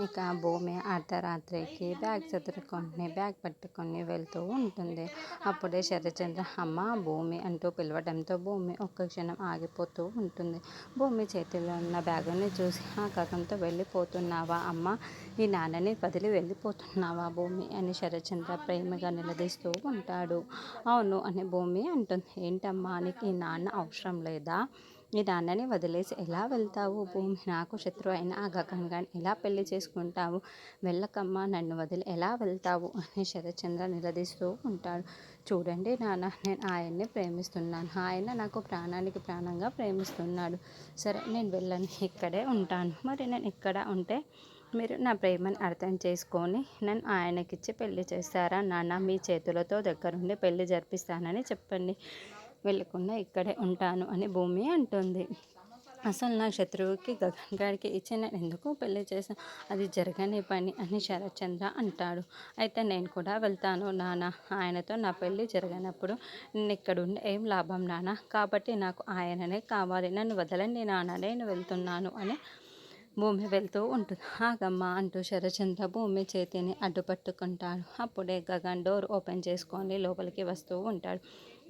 ఇక భూమి అర్ధరాత్రికి బ్యాగ్ చదువుకొని బ్యాగ్ పట్టుకొని వెళ్తూ ఉంటుంది. అప్పుడే శరచంద్ర అమ్మ భూమి అంటూ పిలవడంతో భూమి ఒక్క క్షణం ఆగిపోతూ ఉంటుంది. భూమి చేతిలో ఉన్న బ్యాగుని చూసి ఆ కథంతో వెళ్ళిపోతున్నావా? అమ్మ ఈ నాన్నని వదిలి వెళ్ళిపోతున్నావా భూమి? అని శరచంద్ర ప్రేమగా నిలదీస్తూ ఉంటాడు. అవును అని భూమి అంటుంది. ఏంటమ్మా నీకు ఈ నాన్న అవసరం లేదా? నీ నాన్నని వదిలేసి ఎలా వెళ్తావు? భూమి నాకు శత్రువు అయిన ఆ గగన్ గాని ఎలా పెళ్ళి చేసుకుంటావు? వెళ్ళకమ్మా నన్ను వదిలి ఎలా వెళ్తావు? అని శరత్చంద్ర నిలదీస్తూ ఉంటాడు. చూడండి నాన్న నేను ఆయన్ని ప్రేమిస్తున్నాను. ఆయన నాకు ప్రాణానికి ప్రాణంగా ప్రేమిస్తున్నాడు. సరే నేను వెళ్ళను. ఇక్కడే ఉంటాను. మరి నేను ఇక్కడ ఉంటే మీరు నా ప్రేమను అర్థం చేసుకొని నన్ను ఆయనకిచ్చి పెళ్ళి చేస్తారా? నాన్న మీ చేతులతో దగ్గరుండి పెళ్ళి జరిపిస్తానని చెప్పండి. వెళ్ళకుండా ఇక్కడే ఉంటాను అని భూమి అంటుంది. అసలు నా శత్రువుకి గగన్ గారికి ఇచ్చిన ఎందుకు పెళ్ళి చేశాను? అది జరగని పని అని శరత్చంద్ర అంటాడు. అయితే నేను కూడా వెళ్తాను నాన్న. ఆయనతో నా పెళ్ళి జరగనప్పుడు నేను ఇక్కడుండి ఏం లాభం నాన్న? కాబట్టి నాకు ఆయననే కావాలి. నన్ను వదలండి నాన్న. నేను వెళ్తున్నాను అని భూమి వెళ్తూ ఉంటుంది. ఆగమ్మ అంటూ శరచంద్ర భూమి చేతిని అడ్డుపట్టుకుంటాడు. అప్పుడే గగన్ డోర్ ఓపెన్ చేసుకొని లోపలికి వస్తూ ఉంటాడు.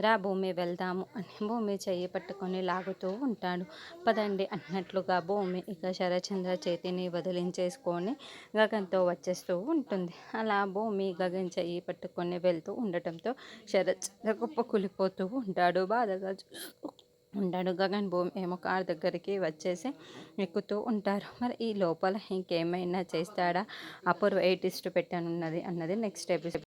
రా భూమి వెళ్దాము అని భూమి చెయ్యి పట్టుకొని లాగుతూ ఉంటాడు. పదండి అన్నట్లుగా భూమి ఇక శరచంద్ర చేతిని వదిలించేసుకొని గగన్తో వచ్చేస్తూ ఉంటుంది. అలా భూమి గగన్ చెయ్యి పట్టుకొని వెళ్తూ ఉండటంతో శరచంద్ర కుప్ప కులిపోతూ ఉంటాడు. బాధగా ఉంటాడు గగన్ భూమి ఏమో కార్ దగ్గరికి వచ్చేసి ఎక్కుతూ ఉంటారు. మరి ఈ లోపల ఇంకేమైనా చేస్తాడా? అపూర్వ ఏటిస్ట్ పెట్టానున్నది అన్నది నెక్స్ట్ ఎపిసోడ్